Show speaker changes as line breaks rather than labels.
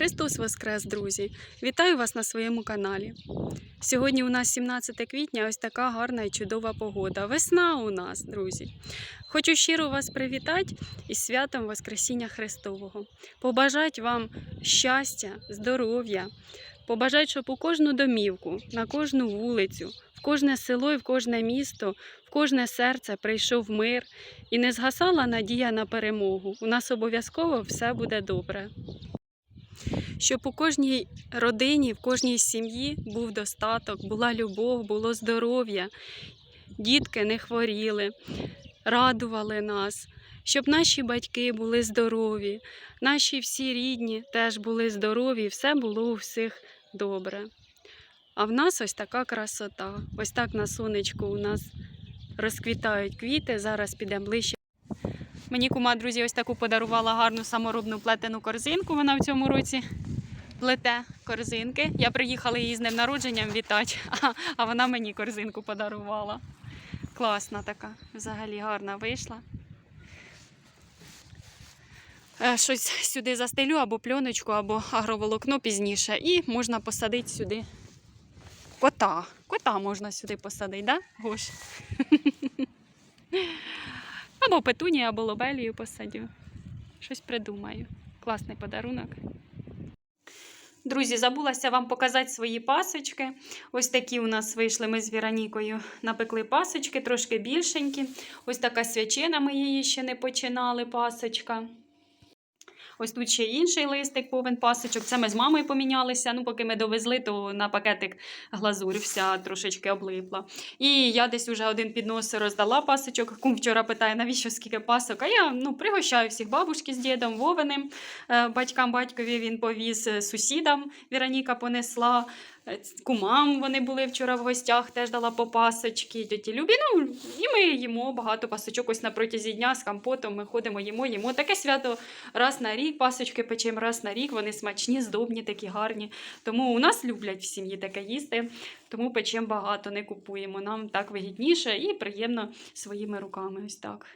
Христос Воскрес, друзі! Вітаю вас на своєму каналі. Сьогодні у нас 17 квітня, ось така гарна і чудова погода. Весна у нас, друзі. Хочу щиро вас привітати із святом Воскресіння Христового. Побажати вам щастя, здоров'я, побажати, щоб у кожну домівку, на кожну вулицю, в кожне село і в кожне місто, в кожне серце прийшов мир і не згасала надія на перемогу. У нас обов'язково все буде добре щоб у кожній родині, в кожній сім'ї був достаток, була любов, було здоров'я, дітки не хворіли, радували нас, щоб наші батьки були здорові, наші всі рідні теж були здорові, все було у всіх добре. А в нас ось така красота. Ось так на сонечку у нас розквітають квіти. Зараз підемо ближче. Мені кума, друзі, ось таку подарувала гарну саморобну плетену корзинку. Вона в цьому році плете корзинки. Я приїхала її з днем народженням вітати, а, вона мені корзинку подарувала. Класна така, взагалі гарна вийшла. Е, Щось сюди застелю або пленочку, або агроволокно пізніше, і можна посадити сюди кота. Кота можна сюди посадити, да, Гош? Або петунію, або лобелію посадю. Щось придумаю. Класний подарунок. Друзі, забулася вам показати свої пасочки. Ось такі у нас вийшли ми з Віронікою. Напекли пасочки, трошки більшенькі. Ось така свячина, ми її ще не починали, пасочка. Ось тут ще інший листик повен пасочок. Це ми з мамою помінялися. Ну, поки ми довезли, то на пакетик глазурь вся трошечки облипла. І я десь уже один піднос роздала пасочок. Кум вчора питає, навіщо скільки пасок? А я ну, пригощаю всіх бабушки з дідом, Вовиним. Е, Батькам батькові він повіз е, сусідам. Віроніка понесла. Е, Кумам вони були вчора в гостях, теж дала по пасочки, тьоті Любі. Ну, і ми їмо багато пасочок ось на протязі дня з компотом. Ми ходимо, їмо, їмо. Таке свято раз на рік, пасочки печемо раз на рік. Вони смачні, здобні, такі гарні. Тому у нас люблять в сім'ї таке їсти, тому печемо багато, не купуємо. Нам так вигідніше і приємно своїми руками. Ось так.